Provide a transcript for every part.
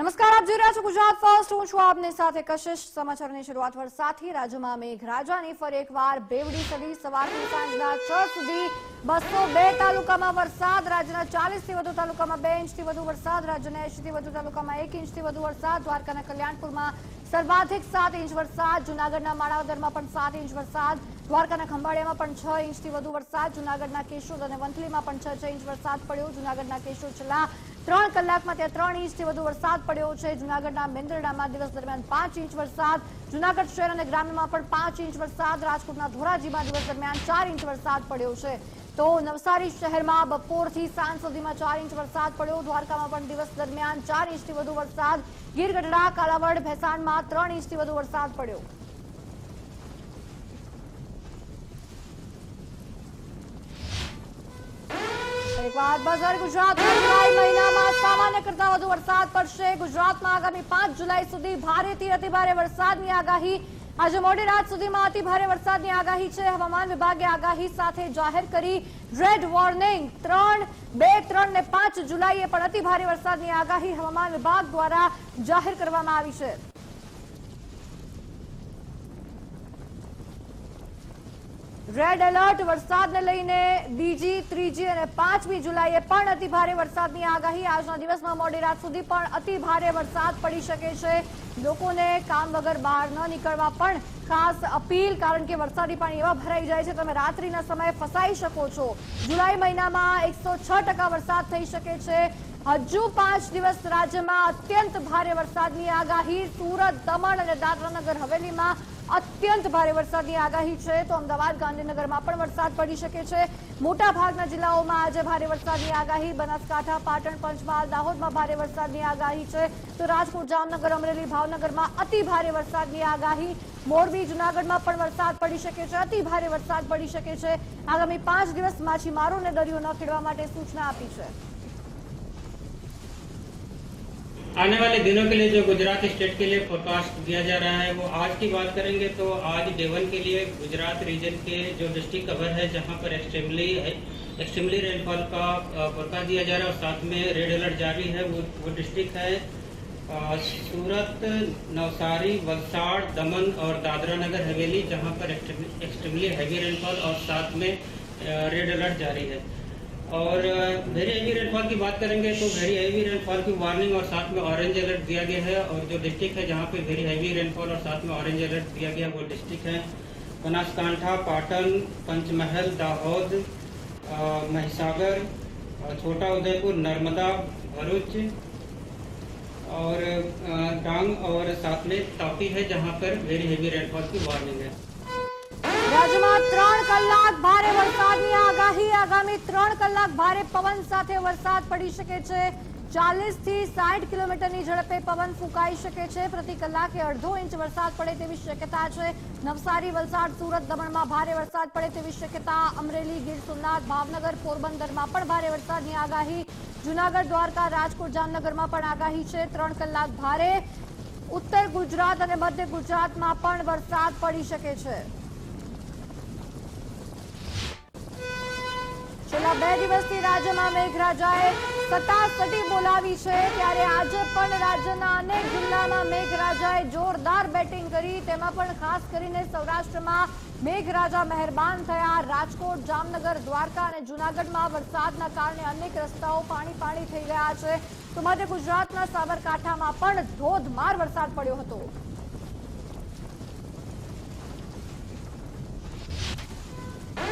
નમસ્કાર, આપ જોઈ રહ્યા છો ગુજરાત ફર્સ્ટ. હું છું આપની સાથે કશિશ. સમાચારની શરૂઆત વરસાદથી. રાજ્યમાં મેઘરાજાની ફરી એકવાર બેવડી સદી. સવારથી સાંજના છ સુધી બસો બે તાલુકામાં વરસાદ. રાજ્યના ચાલીસથી વધુ તાલુકામાં બે ઇંચથી વધુ વરસાદ. રાજ્યના એંશીથી વધુ તાલુકામાં એક ઇંચથી વધુ વરસાદ. દ્વારકાના કલ્યાણપુરમાં સર્વાધિક સાત ઇંચ વરસાદ. જૂનાગઢના માણાવદરમાં પણ સાત ઇંચ વરસાદ. દ્વારકાના ખંભાળિયામાં પણ છ ઇંચથી વધુ વરસાદ, જૂનાગઢના કેશોદ અને વંથલીમાં પણ છ છ ઇંચ વરસાદ પડ્યો. જૂનાગઢના કેશોદ છેલ્લા ત્રણ કલાકમાં ત્યાં ત્રણ ઇંચથી વધુ વરસાદ પડ્યો છે. જૂનાગઢના મેંદરડામાં દિવસ દરમિયાન પાંચ ઇંચ વરસાદ, જૂનાગઢ શહેર અને ગ્રામ્યમાં પણ પાંચ ઇંચ વરસાદ, રાજકોટના ધોરાજીમાં દિવસ દરમિયાન ચાર ઇંચ વરસાદ પડ્યો છે. તો નવસારી શહેરમાં બપોરથી સાંજ સુધીમાં ચાર ઇંચ વરસાદ પડ્યો. દ્વારકામાં પણ દિવસ દરમિયાન ચાર ઇંચથી વધુ વરસાદ. ગીર ગઢડા, કાલાવડ, ભેસાણમાં ત્રણ ઇંચથી વધુ વરસાદ પડ્યો. પડશે. ગુજરાતમાં આગામી પાંચ જુલાઈ સુધી ભારેથી અતિભારે વરસાદની આગાહી. આજે મોડી રાત સુધીમાં અતિભારે વરસાદની આગાહી છે. હવામાન વિભાગે આગાહી સાથે જાહેર કરી રેડ વોર્નિંગ ત્રણ, બે, ત્રણ ને પાંચ જુલાઈએ પણ અતિભારે વરસાદની આગાહી હવામાન વિભાગ દ્વારા જાહેર કરવામાં આવી છે. રેડ એલર્ટ વરસાદને લઈને બીજી, ત્રીજી અને પાંચમી જુલાઈએ પણ અતિ ભારે વરસાદની આગાહી. આજના દિવસમાં મોડી રાત સુધી પણ અતિ ભારે વરસાદ પડી શકે છે. લોકોને કામ વગર બહાર ન નીકળવા પણ ખાસ અપીલ, કારણ કે વરસાદી પાણી એવા ભરાઈ જાય છે, તમે રાત્રિના સમયે ફસાઈ શકો છો. જુલાઈ મહિનામાં એકસો વરસાદ થઈ શકે છે. હજુ પાંચ દિવસ રાજ્યમાં અત્યંત ભારે વરસાદની આગાહી. સુરત, દમણ અને દાદરાનગર હવેલીમાં અત્યંત ભારે વરસાદની આગાહી છે. તો અમદાવાદ, ગાંધીનગરમાં પણ વરસાદ પડી શકે છે. મોટા ભાગના જિલ્લાઓમાં આજે ભારે વરસાદની આગાહી. બનાસકાંઠા, પાટણ, પંચમહાલ, દાહોદમાં ભારે વરસાદની આગાહી છે. તો રાજકોટ, જામનગર, અમરેલી, ભાવનગરમાં અતિ ભારે વરસાદની આગાહી. મોરબી, જુનાગઢમાં પણ વરસાદ પડી શકે છે. અતિ ભારે વરસાદ પડી શકે છે. આગામી પાંચ દિવસ માછીમારોને દરિયો ન ખેડવા માટે સૂચના આપી છે. आने वाले दिनों के लिए जो गुजरात स्टेट के लिए फोरकास्ट दिया जा रहा है, वो आज की बात करेंगे तो आज डेवन के लिए गुजरात रीजन के जो डिस्ट्रिक्ट कवर है, जहाँ पर एक्सट्रीमली एक्सट्रीमली रेनफॉल का फोरकास्ट दिया जा रहा है और साथ में रेड अलर्ट जारी है, वो वो डिस्ट्रिक्ट है सूरत, नवसारी, वलसाड़, दमन और दादरा नगर हवेली, जहाँ पर एक्सट्रीमली हैवी रेनफॉल और साथ में रेड अलर्ट जारी है। और वेरी हेवी रेनफॉल की बात करेंगे तो वेरी हेवी रेनफॉल की वार्निंग और साथ में ऑरेंज अलर्ट दिया गया है और जो डिस्ट्रिक्ट है जहाँ पे वेरी हेवी रेनफॉल और साथ में ऑरेंज अलर्ट दिया गया है, वो डिस्ट्रिक्ट है। बनासकांठा, पाटन, पंचमहल, दाहोद महिसागर छोटा उदयपुर, नर्मदा, भरूच और डांग और साथ में तापी है जहाँ पर वेरी हेवी रेनफॉल की वार्निंग है। રાજ્યમાં ત્રણ કલાક ભારે વરસાદની આગાહી. આગામી ત્રણ કલાક ભારે પવન સાથે વરસાદ પડી શકે છે. ચાલીસથી સાઠ કિલોમીટરની ઝડપે પવન ફૂંકાઈ શકે છે. પ્રતિ કલાકે અડધો ઇંચ વરસાદ પડે તેવી શક્યતા છે. નવસારી, વલસાડ, સુરત દમણમાં ભારે વરસાદ પડે તેવી શક્યતા. અમરેલી, ગીર સોમનાથ, ભાવનગર, પોરબંદરમાં પણ ભારે વરસાદની આગાહી. જુનાગઢ, દ્વારકા, રાજકોટ, જામનગરમાં પણ આગાહી છે. ત્રણ કલાક ભારે. ઉત્તર ગુજરાત અને મધ્ય ગુજરાતમાં પણ વરસાદ પડી શકે છે. છેલ્લા બે દિવસથી રાજ્યમાં મેઘરાજાએ સતાસટી બોલાવી છે. ત્યારે આજે પણ રાજ્યના અનેક જિલ્લામાં મેઘરાજાએ જોરદાર બેટિંગ કરી. તેમાં પણ ખાસ કરીને સૌરાષ્ટ્રમાં મેઘરાજા મહેરબાન થયા. રાજકોટ, જામનગર, દ્વારકા અને જૂનાગઢમાં વરસાદના કારણે અનેક રસ્તાઓ પાણી પાણી થઈ ગયા છે. તો મધ્ય ગુજરાતના સાબરકાંઠામાં પણ ધોધમાર વરસાદ પડ્યો હતો.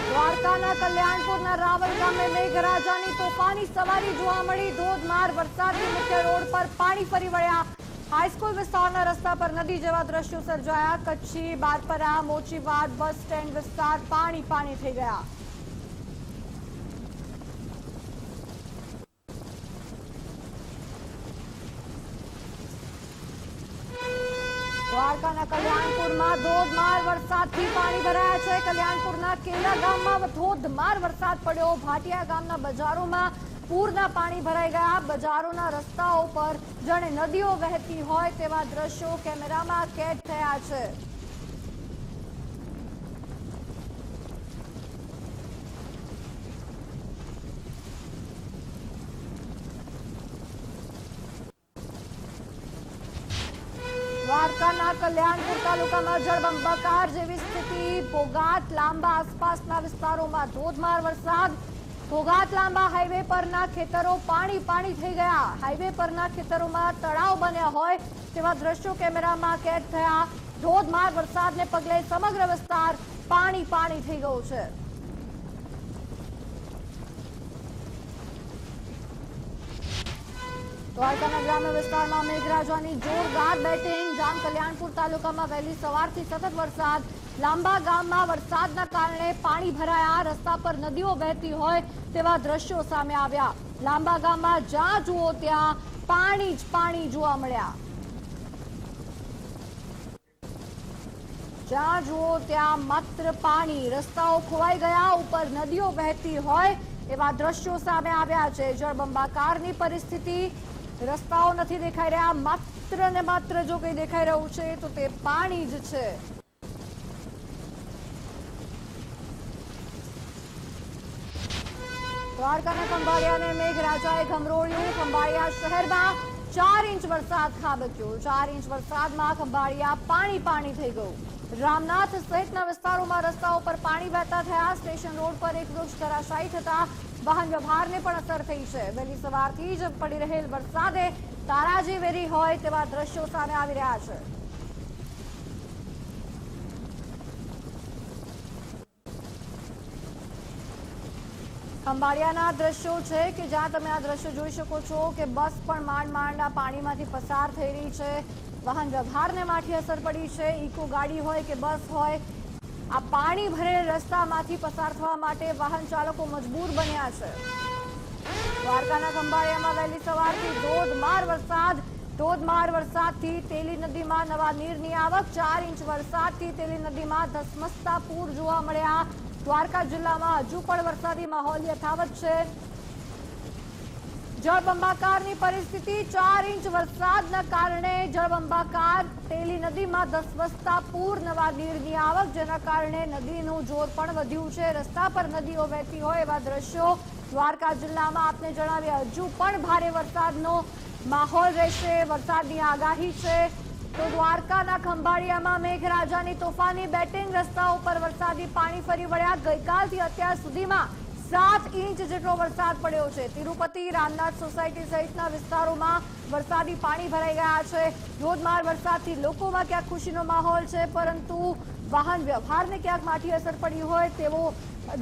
દ્વારકાના કલ્યાણપુરના રાવલ ગામે મેઘરાજાની તોફાની સવારી જોવા મળી. ધોધમાર વરસાદની મુખ્ય રોડ પર પાણી ફરી વળ્યા. હાઈસ્કૂલ વિસ્તારના રસ્તા પર નદી જેવા દ્રશ્યો સર્જાયા. કચ્છી બારપરા મોચીવાડ બસ સ્ટેન્ડ વિસ્તાર પાણી પાણી થઈ ગયા. વરસાદથી પાણી ભરાયા છે. કલ્યાણપુરના કેલા ગામમાં ધોધમાર વરસાદ પડ્યો. ભાટિયા ગામના બજારોમાં પૂરના પાણી ભરાઈ ગયા. બજારોના રસ્તાઓ પર જાણે નદીઓ વહેતી હોય તેવા દ્રશ્યો કેમેરામાં કેદ થયા છે દ્વારકાના કલ્યાણપુર તાલુકામાં જળબંબાકાર જેવી સ્થિતિ. ભોગાત લાંબા આસપાસના વિસ્તારોમાં ધોધમાર વરસાદ. ભોગાત લાંબા હાઈવે પરના ખેતરો પાણી પાણી થઈ ગયા. હાઈવે પરના ખેતરોમાં તળાવ બન્યા હોય તેવા દ્રશ્યો કેમેરામાં કેદ થયા. ધોધમાર વરસાદને પગલે સમગ્ર વિસ્તાર પાણી પાણી થઈ ગયો છે. દ્વારકાના ગ્રામ્ય વિસ્તારમાં મેઘરાજાની જોરદાર બેટિંગ. જામ કલ્યાણપુર તાલુકામાં વહેલી સવારથી સતત વરસાદ. લાંબા ગામમાં વરસાદના કારણે પાણી ભરાયા, રસ્તા પર નદીઓ વહેતી હોય તેવા દ્રશ્યો સામે આવ્યા. લાંબા ગામમાં જ્યાં જુઓ ત્યાં પાણી જ પાણી જોવા મળ્યા. જ્યાં જુઓ ત્યાં માત્ર પાણી. રસ્તાઓ ખોવાઈ ગયા, ઉપર નદીઓ વહેતી હોય એવા દ્રશ્યો સામે આવ્યા છે. જળબંબાકારની પરિસ્થિતિ રસ્તાઓ નથી દેખાઈ રહ્યા, માત્ર ને માત્ર જો કંઈ દેખાઈ રહ્યું છે, તો તે પાણી જ છે. દ્વારકાના ખંભાળિયાને મેઘરાજાએ ખમરોળ્યું ખંભાળિયા શહેરમાં ચાર ઇંચ વરસાદ ખાબક્યો. ચાર ઇંચ વરસાદમાં ખંભાળિયા પાણી પાણી થઈ ગયું. રામનાથ સહિતના વિસ્તારોમાં રસ્તાઓ પર પાણી વહેતા થયા. સ્ટેશન રોડ પર એક વૃક્ષ ધરાશાયી થતા વાહન વ્યવહારને પણ અસર થઈ છે. વહેલી સવારથી જ પડી રહેલ વરસાદે તારાજી વેરી હોય તેવા દ્રશ્યો સામે આવી રહ્યા છે. ખંભાળિયાના દ્રશ્યો છે કે જ્યાં તમે આ દ્રશ્યો જોઈ શકો છો કે બસ પણ માંડ માંડ આ પાણીમાંથી પસાર થઈ રહી છે. વાહન વ્યવહારને માઠી અસર પડી છે. ઇકો ગાડી હોય કે બસ હોય આ પાણી ભરેલ રસ્તામાંથી પસાર થવા માટે વાહન ચાલકો મજબૂર બન્યા છે. દ્વારકાના ખંભાળિયામાં વહેલી સવારથી ધોધમાર વરસાદ, ધોધમાર વરસાદથી તેલી નદીમાં નવા નીરની આવક, ચાર ઇંચ વરસાદથી તેલી નદીમાં ધસમસતા પૂર જોવા મળ્યા. દ્વારકા જિલ્લામાં હજુ પણ વરસાદી માહોલ યથાવત છે. જળબંબાકારની પરિસ્થિતિ ચાર ઇંચ વરસાદના કારણે જળબંબાકાર તેલી નદીમાં ધસવસતા પૂર, નવા નીરની આવક, જેના કારણે નદીનું જોર પણ વધ્યું છે. રસ્તા પર નદીઓ વહેતી હોય એવા દ્રશ્યો દ્વારકા જિલ્લામાં આપને જણાવ્યા હજુ પણ ભારે વરસાદનો માહોલ રહેશે, વરસાદની આગાહી છે. તો દ્વારકાના ખંભાળિયામાં મેઘરાજાની તોફાની, બેટિંગ રસ્તાઓ પર વરસાદી પાણી ફરી વળ્યા. ગઈકાલથી અત્યાર સુધીમાં સાત ઇંચ જેટલો વરસાદ પડ્યો છે. તિરુપતિ, રામનાથ સોસાયટી સહિતના વિસ્તારોમાં વરસાદી પાણી ભરાઈ ગયા છે. ધોધમાર વરસાદથી લોકોમાં ક્યાંક ખુશીનો માહોલ છે, પરંતુ વાહન વ્યવહારને ક્યાંક માઠી અસર પડી હોય તેવો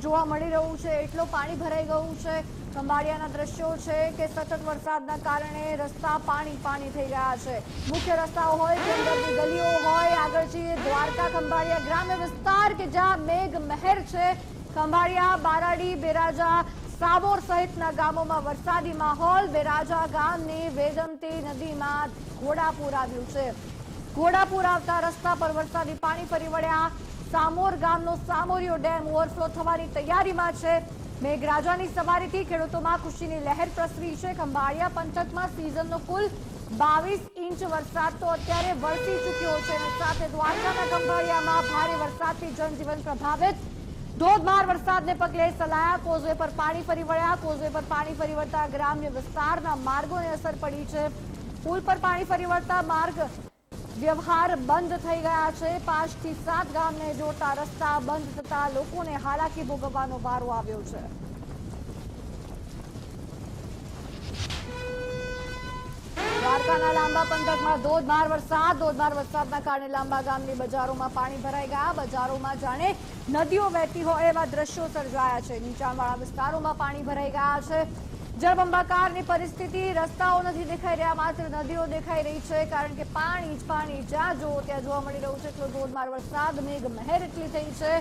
જોવા મળી રહ્યું છે. એટલો પાણી ભરાઈ ગયું છે. ખંભાળિયાના દ્રશ્યો છે કે સતત વરસાદના કારણે રસ્તા પાણી પાણી થઈ ગયા છે. મુખ્ય રસ્તાઓ હોય કે ગલીઓ હોય આગળ છે દ્વારકા, ખંભાળિયા ગ્રામ્ય વિસ્તાર કે જ્યાં મેઘ મહેર છે ખંભાળિયા, બારાડી, બેરાજા સાબોર સહિતના ગામોમાં વરસાદી માહોલ. બેરાજા ગામની વેદમતી નદીમાં ઘોડાપુર આવ્યું છે. ઘોડાપુર આવતા રસ્તા પર વરસાદી પાણી ફરી વળ્યા. સામોર ગામનો સામોરિયો ડેમ ઓવરફ્લો થવાની તૈયારીમાં છે. મેઘરાજાની સવારીથી ખેડૂતોમાં ખુશીની લહેર પ્રસરી છે. ખંભાળિયા પંથકમાં સિઝનનો કુલ બાવીસ ઇંચ વરસાદ તો અત્યારે વરસી ચૂક્યો છે. સાથે દ્વારકાના ખંભાળિયામાં ભારે વરસાદથી જનજીવન પ્રભાવિત ધોધમાર વરસાદને પગલે સલાયા કોઝવે પર પાણી ફરી વળ્યા. કોઝવે પર પાણી ફરી વળતા ગ્રામ્ય વિસ્તારના માર્ગોને અસર પડી છે. પુલ પર પાણી ફરી વળતા માર્ગ વ્યવહાર બંધ થઈ ગયા છે. પાંચથી સાત ગામને જોડતા રસ્તા બંધ થતા લોકોને હાલાકી ભોગવવાનો વારો આવ્યો છે. દ્વારકાના લાંબા પંથકમાં ધોધમાર વરસાદ, ધોધમાર વરસાદના કારણે લાંબા ગામની બજારોમાં પાણી ભરાઈ ગયા. બજારોમાં જાણે નદીઓ વહેતી હોય એવા દ્રશ્યો સર્જાયા છે. નીચાણવાળા વિસ્તારોમાં પાણી ભરાઈ ગયા છે. જળબંબાકારની પરિસ્થિતિ, રસ્તાઓ નથી દેખાઈ રહ્યા, માત્ર નદીઓ દેખાઈ રહી છે, કારણ કે પાણી જ પાણી જ્યાં જુઓ ત્યાં જોવા મળી રહ્યું છે. એટલો ધોધમાર વરસાદ મેઘ મહેર એટલી થઈ છે.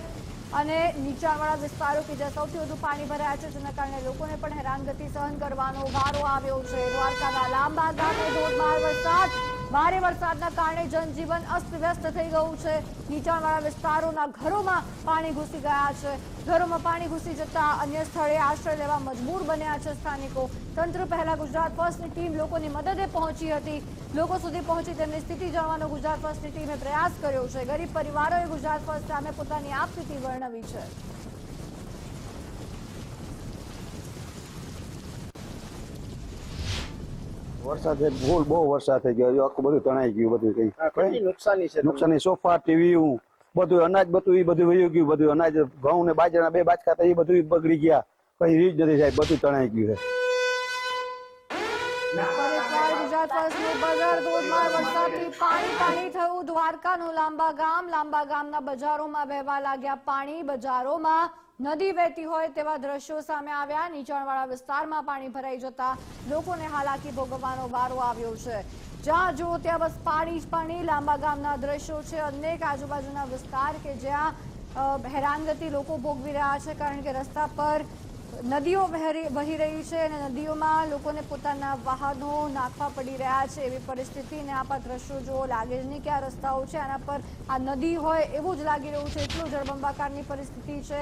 અને નીચાણવાળા વિસ્તારો કે જ્યાં સૌથી વધુ પાણી ભરાયા છે, જેના કારણે લોકોને પણ હેરાનગતિ સહન કરવાનો વારો આવ્યો છે. દ્વારકાના લાંબા ગામે ધોધમાર વરસાદ. ભારે વરસાદના કારણે જનજીવન અસ્તવ્યસ્ત થઈ ગયું છે. નીચાણવાળા વિસ્તારોના ઘરોમાં પાણી ઘૂસી ગયા છે. ઘરોમાં પાણી ઘૂસી જતા અન્ય સ્થળે આશ્રય લેવા મજબૂર બન્યા છે સ્થાનિકો. તંત્ર પહેલા ગુજરાત ફર્સ્ટની ટીમ લોકોની મદદે પહોંચી હતી. લોકો સુધી પહોંચી તેમની સ્થિતિ જાણવાનો ગુજરાત ફર્સ્ટની ટીમે પ્રયાસ કર્યો છે. ગરીબ પરિવારોએ ગુજરાત ફર્સ્ટ સામે પોતાની આપસ્થિતિ વર્ણવી છે. વરસાદ ફૂલ બહુ વરસાદ થઈ ગયો. આખું બધું તણાઈ ગયું બધું કઈ. નુકસાની છે નુકસાની સોફા ટીવી બધું અનાજ બધું ઈ બધું વયું ગયું બધું અનાજ ઘઉં ને બાજરાના બે બાજકા હતા એ બધું બગડી ગયા. કઈ રીત નથી સાહેબ બધું તણાઈ ગયું છે. બજાર ધોધમાર વરસાદથી પાણી પાણી થયું. દ્વારકાનું લાંબા ગામ લાંબા ગામના બજારોમાં વહેવા લાગ્યા પાણી. બજારોમાં નદી વહેતી હોય તેવા દ્રશ્યો સામે આવ્યા. નીચાણવાળા વિસ્તારમાં પાણી ભરાઈ જતા લોકોને હાલાકી ભોગવવાનો વારો આવ્યો છે. જ્યાં જુઓ ત્યાં બસ પાણી જ પાણી, લાંબા ગામના દ્રશ્યો છે. અનેક આજુબાજુના વિસ્તાર કે જ્યાં હેરાનગતિ લોકો ભોગવી રહ્યા છે કારણ કે રસ્તા પર નદીઓ વહી રહી છે અને નદીઓમાં લોકોને પોતાના વાહનો નાખવા પડી રહ્યા છે. એવી પરિસ્થિતિ ને આપ આ દ્રશ્યો જો લાગે જ નહીં કે આ રસ્તાઓ છે, આના પર આ નદી હોય એવું જ લાગી રહ્યું છે. એટલું જળબંબાકારની પરિસ્થિતિ છે.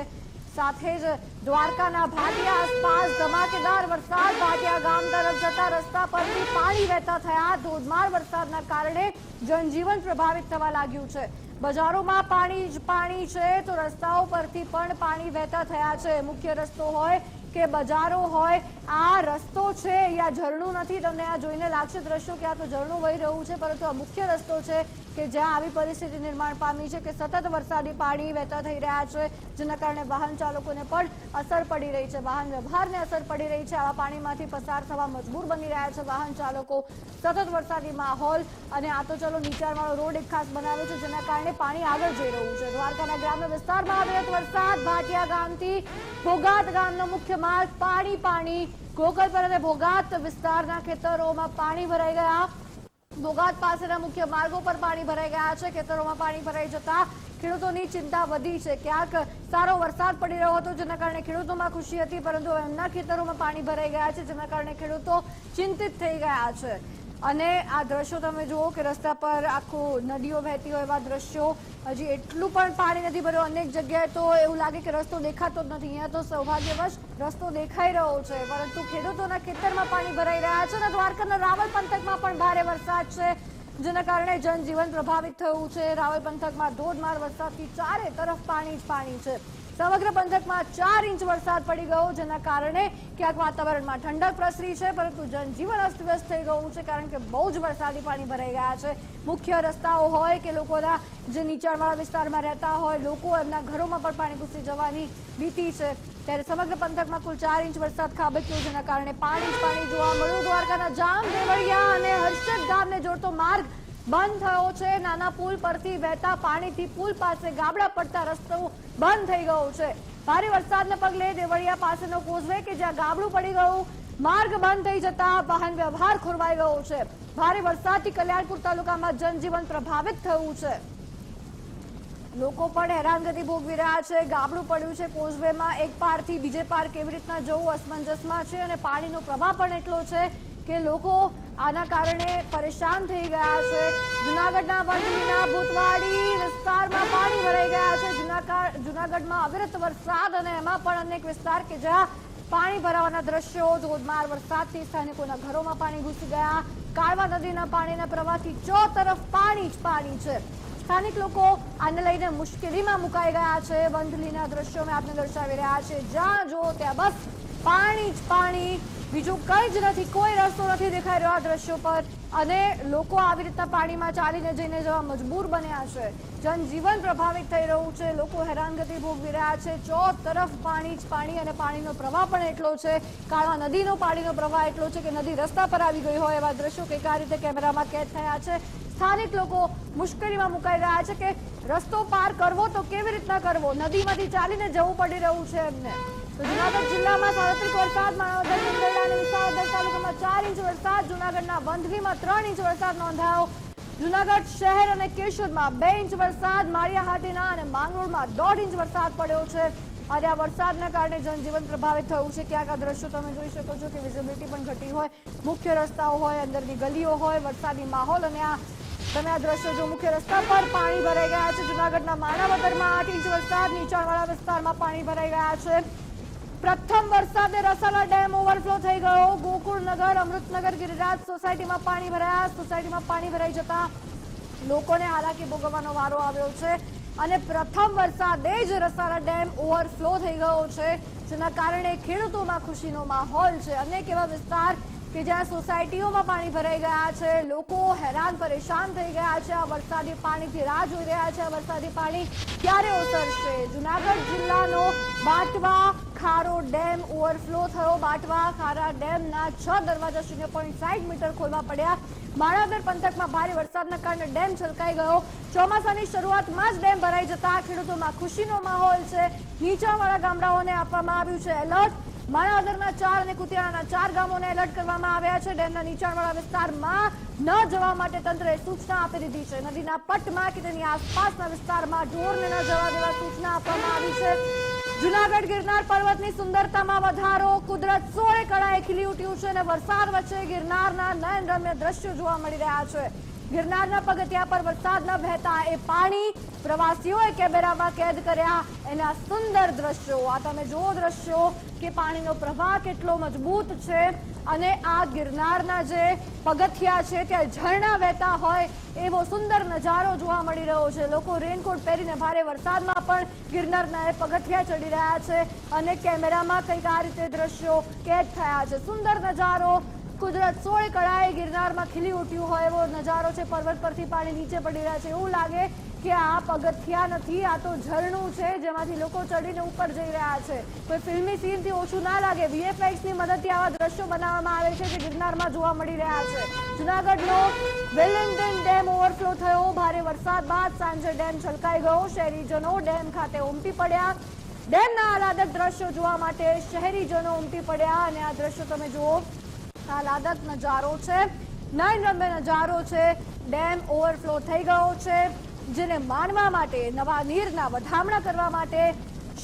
સાથે જ દ્વારકાના ભાટિયા આસપાસ ધમાકેદાર વરસાદ. ભાટિયા ગામ તરફ જતા રસ્તા પરથી પાણી વહેતા થયા. ધોધમાર વરસાદના કારણે જનજીવન પ્રભાવિત થવા લાગ્યું છે. બજારોમાં પાણી જ પાણી છે, તો રસ્તાઓ પરથી પણ પાણી વહેતા થયા છે. મુખ્ય રસ્તો હોય કે બજારો હોય, આ રસ્તો છે અહીંયા ઝરણું નથી. તમને આ જોઈને લાગશે દ્રશ્યો કે આ તો ઝરણું વહી રહ્યું છે, પરંતુ આ મુખ્ય રસ્તો છે કે જ્યાં આવી પરિસ્થિતિ નિર્માણ પામી છે કે સતત વરસાદી પાણી વહેતા થઈ રહ્યા છે, જેના કારણે વાહન ચાલકોને પણ અસર પડી રહી છે. વાહન વ્યવહારને અસર પડી રહી છે. આવા પાણીમાંથી પસાર થવા મજબૂર બની રહ્યા છે વાહન ચાલકો. સતત વરસાદી માહોલ અને આ તો ચલો નીચાણવાળો રોડ એક ખાસ બનાવ્યો છે, જેના કારણે પાણી આગળ જઈ રહ્યું છે. દ્વારકાના ગ્રામ્ય વિસ્તારમાં આવ્યો વરસાદ ભાટિયા ગામથી ભોગાત ગામનો મુખ્ય માર્ગ પાણી પાણી. ગોકલપર અને ભોગાત વિસ્તારના ખેતરોમાં પાણી ભરાઈ ગયા. બોગાત પાસેના મુખ્ય માર્ગો પર પાણી ભરાઈ ગયા છે. ખેતરોમાં પાણી ભરાઈ જતા ખેડૂતોની ચિંતા વધી છે. ક્યાંક સારો વરસાદ પડી રહ્યો હતો, જેના કારણે ખેડૂતોમાં ખુશી હતી, પરંતુ એમના ખેતરોમાં પાણી ભરાઈ ગયા છે, જેના કારણે ખેડૂતો ચિંતિત થઈ ગયા છે. અને આ દ્રશ્યો તમે જુઓ કે રસ્તા પર આખું નદીઓ વહેતી હોય એવા દ્રશ્યો. હજી એટલું પણ પાણી નથી ભર્યું. અનેક જગ્યાએ તો એવું લાગે કે રસ્તો દેખાતો જ નથી. અહીંયા તો સૌભાગ્યવશ રસ્તો દેખાઈ રહ્યો છે. પરંતુ ખેડૂતોના ખેતરમાં પાણી ભરાઈ રહ્યા છે અને દ્વારકાના રાવલ પંથકમાં પણ ભારે વરસાદ છે, જેના કારણે જનજીવન પ્રભાવિત થયું છે. રાવલ પંથકમાં ધોધમાર વરસાદથી ચારે તરફ પાણી જ પાણી છે. સમગ્ર પંથકમાં ચાર ઇંચ વરસાદ પડી ગયો, જેના કારણે ક્યાંક વાતાવરણમાં ઠંડક પ્રસરી છે, પરંતુ જનજીવન અસ્તવ્યસ્ત થઈ ગયું છે, કારણ કે બહુ જ વરસાદી પાણી ભરાઈ ગયા છે. મુખ્ય રસ્તાઓ હોય કે લોકોના જે નીચાણવાળા વિસ્તારમાં રહેતા હોય, લોકો એમના ઘરોમાં પણ પાણી ઘૂસી જવાની ભીતિ છે. ત્યારે સમગ્ર પંથકમાં કુલ ચાર ઇંચ વરસાદ ખાબક્યો જેના કારણે પાણી પાણી જોવા મળ્યું. દ્વારકાના જામ, દેવળિયા અને હર્ષદ ગામને જોડતો માર્ગ બંધ થયો છે. નાના પુલ પરથી વહેતા પાણીથી પુલ પાસે ગાબડા પડતા રસ્તો બંધ થઈ ગયો છે. ભારે વરસાદને પગલે દેવળિયા પાસેનો કોઝવે કે જ્યાં ગાબડું પડી ગયું, માર્ગ બંધ થઈ જતા વાહન વ્યવહાર ખોરવાઈ ગયો છે. ભારે વરસાદથી કલ્યાણપુર તાલુકામાં જનજીવન પ્રભાવિત થયું છે. લોકો પણ હેરાનગતિ ભોગવી રહ્યા છે. ગાબડું પડ્યું છે કોઝવેમાં. એક પારથી બીજે પાર કેવી રીતના જવું અસમંજસમાં છે અને પાણીનો પ્રવાહ પણ એટલો છે કે લોકો આના કારણે પરેશાન થઈ ગયા છે. જુનાગઢના વંથલીના ભૂતવાડી વિસ્તારમાં પાણી ભરાઈ ગયા છે. જુનાગઢ જુનાગઢમાં અવિરત વરસાદ અને એમાં પણ અનેક વિસ્તાર કે જ્યાં પાણી ભરાવાના દ્રશ્યો, ધોધમાર વરસાદથી સ્થાનિકોના ઘરોમાં પાણી ઘૂસી ગયા. કાળવા નદીના પાણીના પ્રવાહથી ચો તરફ પાણી જ પાણી છે. સ્થાનિક લોકો આને લઈને મુશ્કેલીમાં મુકાઈ ગયા છે. વંથલીના દ્રશ્યો મેં આપને દર્શાવી રહ્યા છે જ્યાં જો ત્યાં બસ પાણી જ પાણી બીજું કંઈ જ નથી, કોઈ રસ્તો નથી દેખાઈ રહ્યો આ દ્રશ્યો પર. અને લોકો આવી રીતના પાણીમાં ચાલીને જઈને જવા મજબૂર બન્યા છે. જનજીવન પ્રભાવિત થઈ રહ્યું છે. લોકો હેરાનગતિ ભોગવી રહ્યા છે. ચો તરફ પાણી જ પાણી અને પાણીનો પ્રવાહ પણ એટલો છે. કાળા નદીનો પાણીનો પ્રવાહ એટલો છે કે નદી રસ્તા પર આવી ગઈ હોય એવા દ્રશ્યો કે આ રીતે કેમેરામાં કેદ થયા છે. સ્થાનિક લોકો મુશ્કેલીમાં મુકાઈ રહ્યા છે કે રસ્તો પાર કરવો તો કેવી રીતના કરવો? નદીમાંથી ચાલીને જવું પડી રહ્યું છે એમને. જુનાગઢ જિલ્લામાં ચાર ઇંચ વરસાદ, જુનાગઢના વંથલીમાં ત્રણ ઇંચ વરસાદ નોંધાયો. જુનાગઢ શહેર અને કેશોદમાં બે ઇંચ વરસાદ માળિયા હાટીના અને માંગરોળમાં દોઢ ઇંચ વરસાદ પડ્યો છે. અને આ વરસાદના કારણે જનજીવન પ્રભાવિત થયું છે. ક્યાંક આ દ્રશ્યો તમે જોઈ શકો છો કે વિઝિબિલિટી પણ ઘટી હોય. મુખ્ય રસ્તાઓ હોય, અંદરની ગલીઓ હોય, વરસાદી માહોલ અને આ તમે આ દ્રશ્યો જો મુખ્ય રસ્તા પર પાણી ભરાઈ ગયા છે. જુનાગઢના માણાવદરમાં આઠ ઇંચ વરસાદ, નીચાણવાળા વિસ્તારમાં પાણી ભરાઈ ગયા છે. પ્રથમ વરસાદે રસાલા ડેમ ઓવરફ્લો થઈ ગયો. ગોકુળનગર અમૃતનગર, ગિરિરાજ સોસાયટીમાં પાણી ભરાયા. સોસાયટીમાં પાણી ભરાઈ જતા લોકોને હાલાકી ભોગવવાનો વારો આવ્યો છે. અને પ્રથમ વરસાદે જ રસાલા ડેમ ઓવરફ્લો થઈ ગયો છે, જેના કારણે ખેડૂતોમાં ખુશીનો માહોલ છે. અનેક એવા વિસ્તાર કે જ્યાં સોસાયટીઓમાં પાણી ભરાઈ ગયા છે, લોકો હેરાન પરેશાન થઈ ગયા છે. આ વરસાદી પાણીથી રાહ જોઈ રહ્યા છે. આ વરસાદી પાણી ક્યારે ઓસરશે? જુનાગઢ જિલ્લાનો બાટવા ખારો ડેમ ઓવરફ્લો થયો. બાટવા ખારા ડેમના છ દરવાજા શૂન્ય પોઈન્ટ સાઠ મીટર ખોલવા પડ્યા. માણાવદર પંથકમાં ભારે વરસાદના કારણે ડેમ છલકાઈ ગયો. ચોમાસાની શરૂઆતમાં જ ડેમ ભરાઈ જતા ખેડૂતોમાં ખુશીનો માહોલ છે. નીચાણવાળા ગામડાઓને આપવામાં આવ્યું છે એલર્ટ. માણાવદરના ચાર અને કુતિયાણાના ચાર ગામોને એલર્ટ કરવામાં આવ્યા છે. ડેમના નીચાણવાળા વિસ્તારમાં ન જવા માટે તંત્રએ સૂચના આપી દીધી છે. નદીના પટમાં કે તેની આસપાસના વિસ્તારમાં ઢોરને ન જવા દેવા સૂચના આપવામાં આવી છે. જુનાગઢ ગિરનાર પર્વતની સુંદરતામાં વધારો, કુદરત સોળે કળાએ ખીલી ઉઠ્યું છે અને વરસાદ વચ્ચે ગિરનારના નયનરમ્ય દ્રશ્યો જોવા મળી રહ્યા છે. ગિરનારના પગથિયા પર વરસાદના વહેતા એ પાણી પ્રવાસીઓએ કેમેરામાં કેદ કર્યા. એના સુંદર દ્રશ્યો. આ તમે જુઓ દ્રશ્યો કે પાણીનો પ્રવાહ કેટલો મજબૂત છે અને આ ગિરનારના જે પગથિયા છે ત્યાં ઝરણા વહેતા હોય એવો સુંદર નજારો જોવા મળી રહ્યો છે. લોકો રેનકોટ પહેરીને ભારે વરસાદમાં પણ ગિરનારના એ પગથિયા ચડી રહ્યા છે અને કેમેરામાં કંઈક આ રીતે દ્રશ્યો કેદ થયા છે. સુંદર નજારો. કુદરત સોળે કળાએ ગિરનારમાં ખીલી ઉઠ્યું હોય એવો નજારો છે. પર્વત પરથી પાણી નીચે પડી રહ્યા છે. એવું લાગે કે આ પગથિયા નથી, આ તો ઝરણું છે, જેમાંથી લોકો ચડીને ઉપર જઈ રહ્યા છે. કોઈ ફિલ્મી સીનથી ઓછું ના લાગે. VFX ની મદદથી આવા દ્રશ્યો બનાવવામાં આવે છે જે ગિરનારમાં જોવા મળી રહ્યા છે. જુનાગઢનો વેલિંગ્ટન ડેમ ઓવરફ્લો થયો. ભારે વરસાદ બાદ સાંજે ડેમ છલકાઈ ગયો. શહેરીજનો ડેમ ખાતે ઉમટી પડ્યા. ડેમના આહલાદક દ્રશ્યો જોવા માટે શહેરીજનો ઉમટી પડ્યા અને આ દ્રશ્યો તમે જુઓ. આહલાદક નજારો છે. નયનરમ્ય નજારો છે. ડેમ ઓવરફ્લો થઈ ગયો છે. જેને માણવા માટે નવા નીરના વધામણા કરવા માટે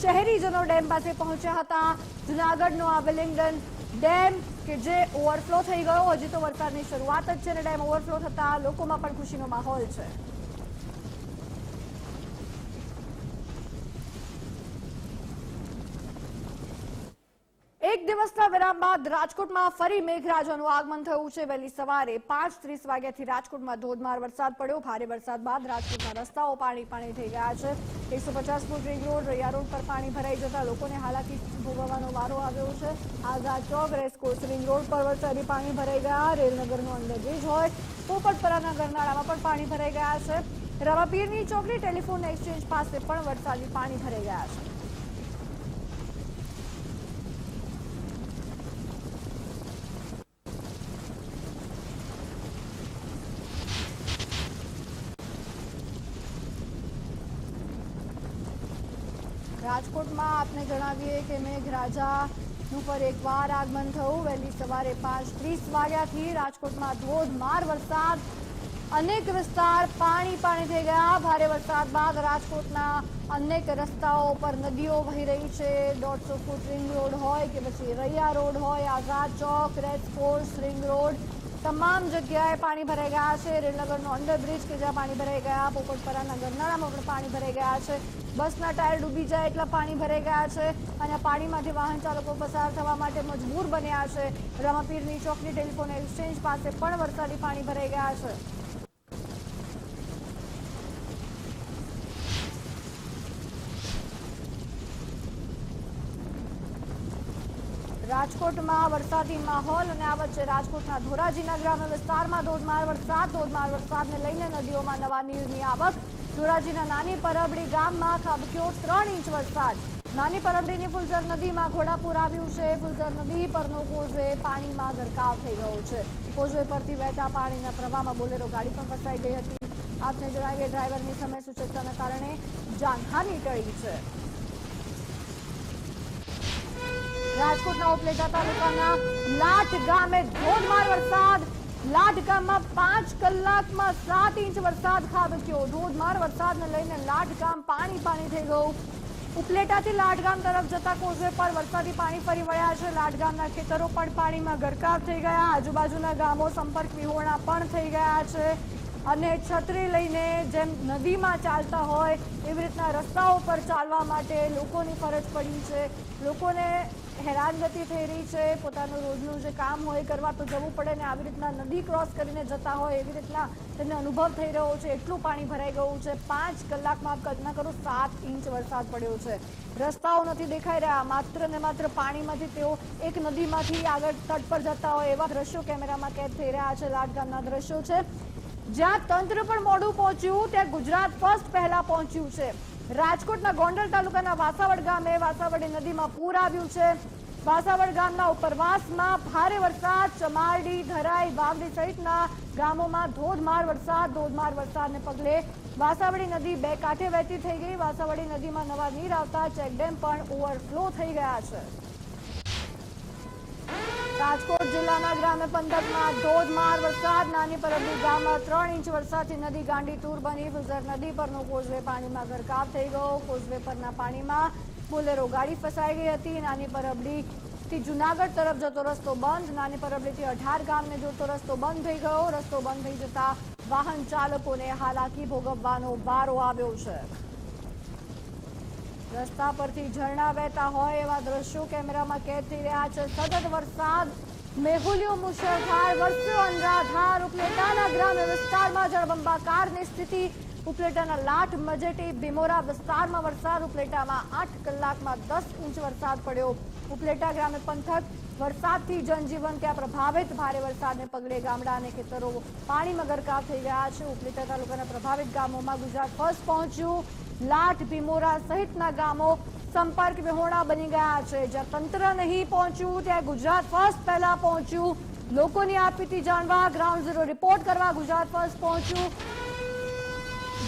શહેરીજનો ડેમ પાસે પહોંચ્યા હતા. જુનાગઢનો આ વેલિંગડન ડેમ કે જે ઓવરફ્લો થઈ ગયો, હજી તો વરસાદની શરૂઆત જ છે અને ડેમ ઓવરફ્લો થતા લોકોમાં પણ ખુશીનો માહોલ છે એક દિવસના વિરામ બાદ રાજકોટમાં ફરી મેઘરાજાનું આગમન થયું છે. વહેલી સવારે પાંચ ત્રીસ વાગ્યાથી રાજકોટમાં ધોધમાર વરસાદ પડ્યો. ભારે વરસાદ બાદ રાજકોટના રસ્તાઓ પાણી પાણી થઈ ગયા છે. એકસો પચાસ foot ring road, Raiya road પર પાણી ભરાઈ જતા લોકોને હાલાકી ભોગવવાનો વારો આવ્યો છે. Azad chowk racecourse ring road પર વરસાદી પાણી ભરાઈ ગયા. રેલનગરનો અંડરબ્રિજ હોય પોપટપરાના ગરનાળામાં પણ પાણી ભરાઈ ગયા છે. રવાપીરની ચોકડી ટેલિફોન એક્સચેન્જ પાસે પણ વરસાદી પાણી ભરાઈ ગયા છે. રાજકોટમાં આપને જણાવીએ કે મેઘરાજાનું પર એકવાર આગમન થયું. વહેલી સવારે પાંચ ત્રીસ વાગ્યાથી રાજકોટમાં ધોધમાર વરસાદ. અનેક વિસ્તાર પાણી પાણી થઈ ગયા. ભારે વરસાદ બાદ રાજકોટના અનેક રસ્તાઓ પર નદીઓ વહી રહી છે. દોઢસો ફૂટ રિંગ રોડ હોય કે પછી રૈયા રોડ હોય, Azad chowk, racecourse ring road તમામ જગ્યાએ પાણી ભરાઈ ગયા છે. રેલનગરનો અંડરબ્રિજ કે જ્યાં પાણી ભરાઈ ગયા પોપટપરાના ગરનાળામાં પણ પાણી ભરાઈ ગયા છે. બસના ટાયર ડૂબી જાય એટલા પાણી ભરાઈ ગયા છે અને પાણીમાંથી વાહન ચાલકો પસાર થવા માટે મજબૂર બન્યા છે. રમાપીરની ચોકની ટેલિફોન એક્સચેન્જ પાસે પણ વરસાદી પાણી ભરાઈ ગયા છે. રાજકોટમાં વરસાદી માહોલ અને આ વચ્ચે રાજકોટના ધોરાજીના ગ્રામ્ય વિસ્તારમાં ધોધમાર વરસાદ, ધોધમાર વરસાદને લઈને નદીઓમાં નવા નીરની આવક. ધોરાજીના નાની પરબડી ગામમાં ખાબક્યો ત્રણ ઇંચ વરસાદ. નાની પરબડીની ફુલઝર નદીમાં ઘોડાપુર આવ્યું છે. ફુલઝર નદી પરનો કોઝવે પાણીમાં ગરકાવ થઈ ગયો છે. કોઝવે પરથી વહેતા પાણીના પ્રવાહમાં બોલેરો ગાડી પણ ફસાઈ ગઈ હતી. આપને જણાવીએ ડ્રાઈવરની સમય સૂચકતાના કારણે જાનહાની ટળી છે. રાજકોટના ઉપલેટા તાલુકાના લાઠ ગામે ધોધમાર વરસાદ. લાઠ પાંચ કલાકમાં સાત ઇંચ વરસાદ ખાબક્યો. ધોધમાર વરસાદને લઈને લાઠ ગામ પાણી પાણી થઈ ગયું. ઉપલેટાથી લાઠગામ તરફ જતા કોઝવે પર વરસાદી પાણી ફરી વળ્યા છે. લાઠ ગામના ખેતરો પણ પાણીમાં ગરકાવ થઈ ગયા. આજુબાજુના ગામો સંપર્ક વિહોણા પણ થઈ ગયા છે. અને છત્રી લઈને જેમ નદીમાં ચાલતા હોય, એવી રીતના રસ્તાઓ પર ચાલવા માટે લોકોની ફરજ પડી છે. લોકોને હેરાનગતિ થઈ રહી છે. પોતાનું રોજનું જે કામ હોય કરવા તો જવું પડે ને આવી રીતના નદી ક્રોસ કરીને જતા હોય એવી રીતના તેમને અનુભવ થઈ રહ્યો છે. એટલું પાણી ભરાઈ ગયું છે. પાંચ કલાકમાં કલ્પના કરો સાત ઇંચ વરસાદ પડ્યો છે. રસ્તાઓ નથી દેખાઈ રહ્યા. માત્ર ને માત્ર પાણીમાંથી તેઓ એક નદીમાંથી આગળ તટ પર જતા હોય એવા દ્રશ્યો કેમેરામાં કેદ થઈ રહ્યા છે. લાટ ગામના દ્રશ્યો છે. જ્યાં તંત્ર પણ મોડું પહોંચ્યું, ત્યાં ગુજરાત ફર્સ્ટ પહેલા પહોંચ્યું છે. રાજકોટના ગોંડલ તાલુકાના વાસાવડ ગામે વાસાવડી નદીમાં પૂર આવ્યું છે. વાસાવડ ગામના ઉપરવાસમાં ભારે વરસાદ, ચમારડી, ધરાઈ, વાવડી સહિતના ગામોમાં ધોધમાર વરસાદ, ધોધમાર વરસાદને પગલે વાસાવડી નદી બે કાંઠે વહેતી થઈ ગઈ. વાસાવડી નદીમાં નવા નીર આવતા ચેકડેમ પણ ઓવરફ્લો થઈ ગયા છે. રાજકોટ જિલ્લાના ગ્રામ્ય પંથકમાં ધોધમાર વરસાદ. નાની પરબી ગામમાં ત્રણ ઇંચ વરસાદથી નદી ગાંડીતુર બની. ગુજર નદી પરનો કોઝવે પાણીમાં ગરકાવ થઈ ગયો. કોઝવે પરના પાણીમાં બોલેરો ગાડી ફસાઈ ગઈ હતી. નાની પરબડી થી જુનાગઢ તરફ જતો રસ્તો બંધ. નાની પરબડીથી અઢાર ગામને જોતો રસ્તો બંધ થઈ ગયો. રસ્તો બંધ થઈ જતા વાહન ચાલકોને હાલાકી ભોગવવાનો વારો આવ્યો છે. રસ્તા પરથી ઝરણા વહેતા હોય એવા દ્રશ્યો કેમેરામાં કેદ થઈ રહ્યા છે. સતત વરસાદ, મેહુલિયો મુશળધાર, વરસ્યો અનરાધાર ઉપલેટાના ગ્રામ્ય વિસ્તારમાં જળબંબાકારની સ્થિતિ. ઉપલેટાના લાઠ મજેટી ભીમોરા વિસ્તારમાં વરસાદ. ઉપલેટામાં આઠ કલાકમાં દસ ઇંચ વરસાદ પડ્યો. ઉપલેટા ગ્રામ્ય પંથક વરસાદથી જનજીવન ત્યાં પ્રભાવિત? ભારે વરસાદને પગલે ગામડા અને ખેતરો પાણીમાં ગરકાવ થઈ ગયા છે. ઉપલેટા તાલુકાના પ્રભાવિત ગામોમાં ગુજરાત ફર્સ્ટ પહોંચ્યું. લાઠ ભીમોરા સહિતના ગામો સંપર્ક વિહોણા બની ગયા છે. જ્યાં તંત્ર નહીં પહોંચ્યું, ત્યાં ગુજરાત ફર્સ્ટ પહેલા પહોંચ્યું. લોકોની આપીતી જાણવા ગ્રાઉન્ડ ઝીરો રિપોર્ટ કરવા ગુજરાત ફર્સ્ટ પહોંચ્યું.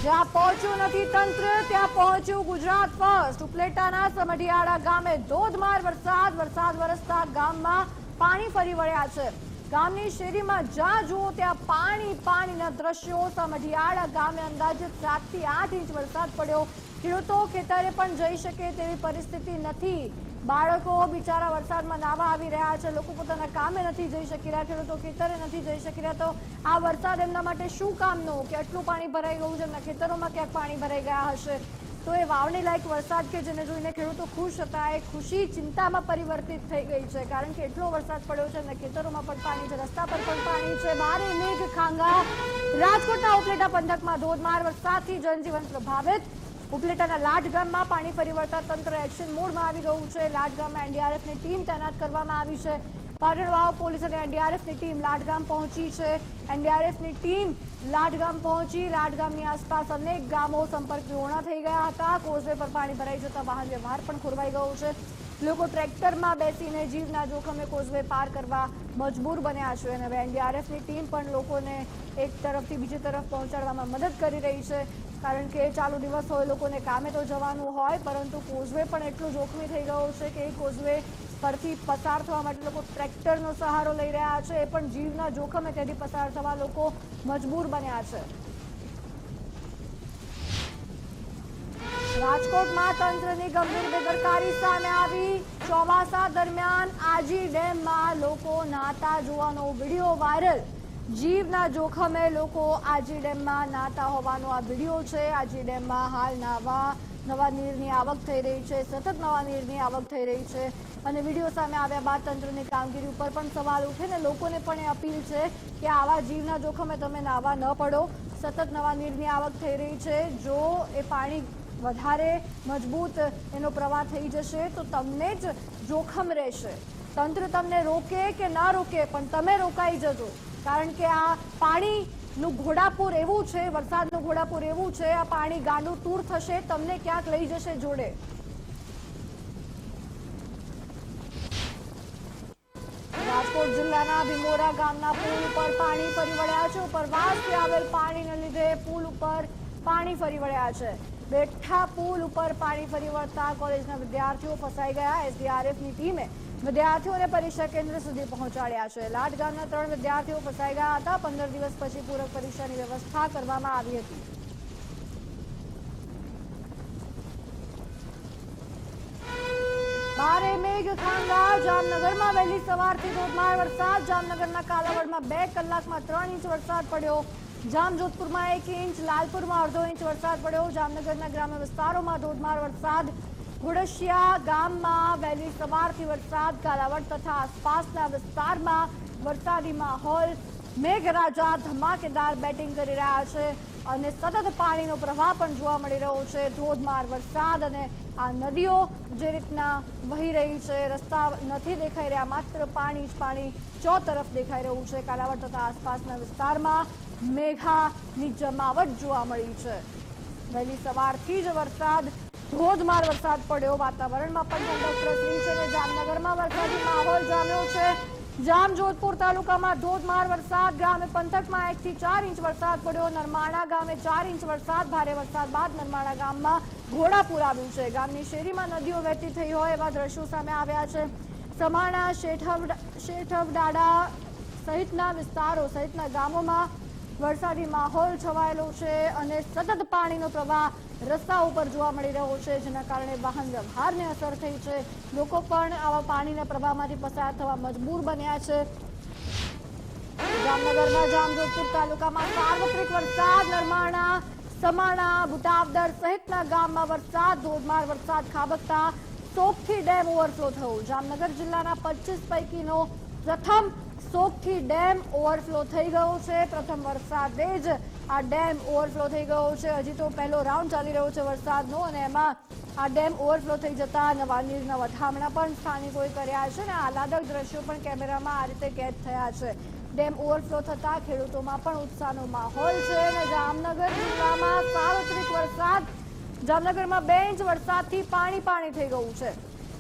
જ્યાં પહોંચ્યું નથી તંત્ર, ત્યાં પહોંચ્યું ગુજરાત ફર્સ્ટ. ઉપલેટાના સમઢિયાળા ગામે ધોધમાર વરસાદ વરસાદ વરસતા ગામમાં પાણી ફરી વળ્યા છે. ગામની શેરીમાં જ્યાં જુઓ ત્યાં પાણી, પાણીના દ્રશ્યો સામઢિયાળા ગામે અંદાજે સાતથી આઠ ઇંચ વરસાદ પડ્યો. ખેડૂતો ખેતરે પણ જઈ શકે તેવી પરિસ્થિતિ નથી. બાળકો બિચારા વરસાદમાં નાવા આવી રહ્યા છે. લોકો પોતાના કામે નથી જઈ શકી રહ્યા. ખેડૂતો ખેતરે નથી જઈ શકી રહ્યા. તો આ વરસાદ એમના માટે શું કામનો? કે આટલું પાણી ભરાઈ ગયું છે? એમના ખેતરોમાં ક્યાંક પાણી ભરાઈ ગયા હશે? તો એ વાવણી લાયક વરસાદ કે જેને જોઈને ખેડૂતો ખુશ હતા, એ ખુશી ચિંતામાં પરિવર્તિત થઈ ગઈ છે. કારણ કે એટલો વરસાદ પડ્યો છે અને ખેતરોમાં પણ પાણી છે, રસ્તા પર પણ પાણી છે. ભારે મેઘ ખાંગા, રાજકોટના ઉપલેટા પંથકમાં ધોધમાર વરસાદથી જનજીવન પ્રભાવિત. ઉપલેટાના લાટ ગામમાં પાણી ફરી વળતા તંત્ર એક્શન મોડમાં આવી ગયું છે. લાટ ગામમાં એનડીઆરએફની ટીમ તૈનાત કરવામાં આવી છે. પાટણવાવ પોલીસ અને એનડીઆરએફની ટીમ લાટગામ પહોંચી છે. એનડીઆરએફની ટીમ લાડગામ પહોંચી. લાઠગામની આસપાસ અનેક ગામો સંપર્ક વિહોણા થઈ ગયા હતા. કોઝવે પર પાણી ભરાઈ જતા વાહન વ્યવહાર પણ ખોરવાઈ ગયો છે. લોકો ટ્રેક્ટરમાં બેસીને જીવના જોખમે કોઝવે પાર કરવા મજબૂર બન્યા છે અને હવે એનડીઆરએફની ટીમ પણ લોકોને એક તરફથી બીજી તરફ પહોંચાડવામાં મદદ કરી રહી છે. કારણ કે ચાલુ દિવસ હોય, લોકોને કામે તો જવાનું હોય, પરંતુ કોઝવે પણ એટલું જોખમી થઈ ગયો છે કે એ કોઝવે પરથી પસાર થવા માટે લોકો ટ્રેક્ટરનો સહારો લઈ રહ્યા છે. એ પણ જીવના જોખમે ત્યાંથી પસાર થવા લોકો મજબૂર બન્યા છે. રાજકોટમાં તંત્રની ગંભીર બેદરકારી સામે આવી. ચોમાસા દરમિયાન આજી ડેમમાં લોકો નાતા જોવાનો વીડિયો વાયરલ. જીવના જોખમે લોકો આજી ડેમમાં નાતા હોવાનો આ વીડિયો છે. આજી ડેમમાં હાલ નાવા નવા નીરની આવક થઈ રહી છે. સતત નવા નીરની આવક થઈ રહી છે. અને વીડિયો સામે આવ્યા બાદ તંત્રની કામગીરી ઉપર પણ સવાલ ઉઠે ને લોકોને પણ એ અપીલ છે કે આવા જીવના જોખમે તમે નાવા ન પડો. સતત નવા નીરની આવક થઈ રહી છે. જો એ પાણી વધારે મજબૂત એનો પ્રવાહ થઈ જશે તો તમને જ જોખમ રહેશે. તંત્ર તમને રોકે કે ના રોકે પણ તમે રોકાઈ જજો. કારણ કે આ પાણીનું ઘોડાપુર એવું છે, વરસાદનું ઘોડાપુર એવું છે, આ પાણી ગાંડું તૂર થશે, તમને ક્યાંક લઈ જશે જોડે. જિલ્લાના ભીમોરા ગામના પુલ ઉપર પાણી ફરી વળ્યા છે. ઉપરવાસથી આવેલ પાણીને લીધે પુલ ઉપર પાણી ફરી વળ્યા છે. બેઠા પુલ ઉપર પાણી ફરી વળતા કોલેજના વિદ્યાર્થીઓ ફસાઈ ગયા. એસડીઆરએફની ટીમે વિદ્યાર્થીઓને પરીક્ષા કેન્દ્ર સુધી પહોંચાડ્યા છે. લાટ ગામના ત્રણ વિદ્યાર્થીઓ ફસાઈ ગયા હતા. પંદર દિવસ પછી પૂરક પરીક્ષાની વ્યવસ્થા કરવામાં આવી હતી. ભારે મેઘ ખાંગા જામનગરમાં વહેલી સવારથી ધોધમાર વરસાદ. જામનગરના કાલાવડમાં બે કલાકમાં ત્રણ ઇંચ વરસાદ પડ્યો. જામજોધપુરમાં એક ઇંચ, લાલપુરમાં અડધો ઇંચ વરસાદ પડ્યો. જામનગરના ગ્રામ્ય વિસ્તારોમાં ધોધમાર વરસાદ. ઘોડશિયા ગામમાં વહેલી સવારથી વરસાદ. કાલાવડ તથા આસપાસના વિસ્તારમાં વરસાદી માહોલ. મેઘરાજા ધમાકેદાર બેટિંગ કરી રહ્યા છે અને સતત પાણીનો પ્રવાહ પણ જોવા મળી રહ્યો છે. ધોધમાર વરસાદ અને આ નદીઓ જે રીતના વહી રહી છે, રસ્તા નથી દેખાઈ રહ્યા, માત્ર પાણી જ પાણી ચો તરફ દેખાઈ રહ્યું છે. કાલાવડ તથા આસપાસના વિસ્તારમાં મેઘાની જમાવટ જોવા મળી છે. વહેલી સવારથી જ વરસાદ, ધોધમાર વરસાદ પડ્યો. વાતાવરણમાં પણ પ્રસરી છે અને જામનગરમાં વરસાદી માહોલ જામ્યો છે. જામજોધપુર તાલુકામાં ધોધમાર વરસાદ. ગ્રામ્ય પંથકમાં એક થી ચાર ઇંચ વરસાદ પડ્યો. નરમાણા ગામે ચાર ઇંચ વરસાદ. ભારે વરસાદ બાદ નરમાણા ગામમાં ઘોડાપુર આવ્યું છે. ગામની શેરીમાં નદીઓ વહેતી થઈ હોય એવા દ્રશ્યો સામે આવ્યા છે. સમાણા, શેઠવ શેઠવડાડા સહિતના વિસ્તારો સહિતના ગામોમાં વરસાદી માહોલ છવાયેલો છે અને સતત પાણીનો પ્રવાહ રસ્તા ઉપર જોવા મળી રહ્યો છે, જેના કારણે વાહન વ્યવહારને અસર થઈ છે. લોકો પણ આવા પાણીના પ્રવાહમાંથી પસાર થવા મજબૂર બન્યા છે. જામનગરમાં જામજોધપુર તાલુકામાં સાર્વત્રિક વરસાદ, નરમાણા સમાણા બુટાવદર સહિતના ગામમાં વરસાદ, ધોધમાર વરસાદ ખાબકતા સોગથી ડેમ ઓવરફ્લો થયો. જામનગર જિલ્લાના પચીસ પૈકીનો પ્રથમ સોગથી ડેમ ઓવરફ્લો થઈ ગયો છે. પ્રથમ વરસાદે જ આ ડેમ ઓવરફ્લો થઈ ગયો છે. હજી તો પહેલો રાઉન્ડ ચાલી રહ્યો છે વરસાદનો અને એમાં આ ડેમ ઓવરફ્લો થઈ જતા નવા નીરના વધામણા પણ સ્થાનિકોએ કર્યા છે અને આહલાદક દ્રશ્યો પણ કેમેરામાં આ રીતે કેદ થયા છે. ડેમ ઓવરફ્લો થતા ખેડૂતોમાં પણ ઉત્સાહનો માહોલ છે અને જામનગર જિલ્લામાં સાર્વત્રિક વરસાદ. જામનગરમાં બે ઇંચ વરસાદથી પાણી પાણી થઈ ગયું છે.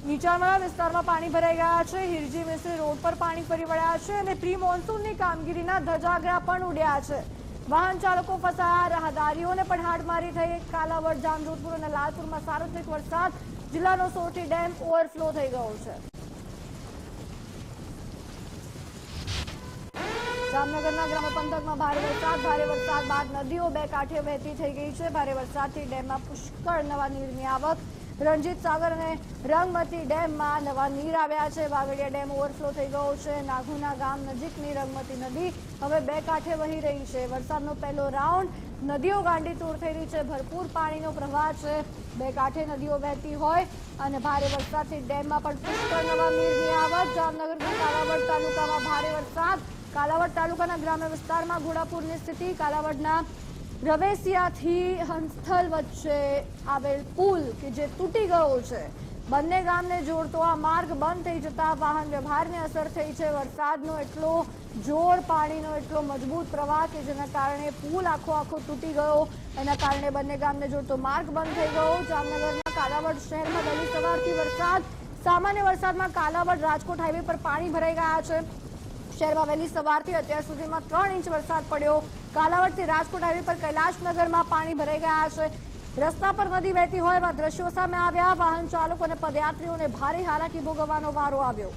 નીચાણવાળા વિસ્તારમાં પાણી ભરાઈ ગયા છે. હિરજી મિશ્રી રોડ પર પાણી ફરી વળ્યા છે અને પ્રી મોન્સૂનની કામગીરીના ધજાગરા પણ ઉડ્યા છે. વાહન ચાલકો ફસાયા, રાહદારીઓને પણ હાડમારી થઈ. કાલાવડ, જામજોધપુર અને લાલપુરમાં સાર્વત્રિક વરસાદ. જિલ્લાનો સોટી ડેમ ઓવરફ્લો થઈ ગયો છે. જામનગરના ગ્રામ પંથકમાં ભારે વરસાદ ભારે વરસાદ બાદ નદીઓ બે કાંઠે વહેતી થઈ ગઈ છે. ભારે વરસાદથી ડેમમાં પુષ્કળ નવા નીરની આવક. રણજીત સાગર અને રંગમતી ડેમમાં નવા નીર આવ્યા છે. વાગડિયા ડેમ ઓવરફ્લો થઈ ગયો છે. નાઘુના ગામ નજીકની રંગમતી નદી હવે બે કાંઠે વહી રહી છે. વરસાદનો પહેલો રાઉન્ડ નદીઓ ગાંડી તૂર થઈ રહી છે. ભરપૂર પાણીનો પ્રવાહ છે. બે કાંઠે નદીઓ વહેતી હોય અને ભારે વરસાદથી ડેમમાં પણ પુષ્કળ નવા નીરની આવક. જામનગરના કાલાવડ તાલુકામાં ભારે વરસાદ કાલાવડ તાલુકાના ગ્રામ્ય વિસ્તારમાં ઘોડાપુરની સ્થિતિ. કાલાવડના રવેસિયાથી હંસ્થલ વચ્ચે આવેલ પુલ કે જે તૂટી ગયો છે. બંને ગામને જોડતો આ માર્ગ બંધ થઈ જતા વાહન વ્યવહારને અસર થઈ છે. વરસાદનો એટલો જોર, પાણીનો એટલો મજબૂત પ્રવાહ કે જેના કારણે પુલ આખો આખો તૂટી ગયો. એના કારણે બંને ગામને જોડતો માર્ગ બંધ થઈ ગયો. જામનગરના કાલાવડ શહેરમાં વહેલી સવારથી વરસાદ, સામાન્ય વરસાદમાં કાલાવડ રાજકોટ હાઈવે પર પાણી ભરાઈ ગયા છે. શહેરમાં વહેલી સવારથી અત્યાર સુધીમાં ત્રણ ઇંચ વરસાદ પડ્યો. કાલાવડથી રાજકોટ હાઈવે પર કૈલાશનગરમાં પાણી ભરાઈ ગયા છે. રસ્તા પર નદી વહેતી હોય એવા દ્રશ્યો સામે આવ્યા. વાહન ચાલકો અને પદયાત્રીઓને ભારે હાલાકી ભોગવવાનો વારો આવ્યો.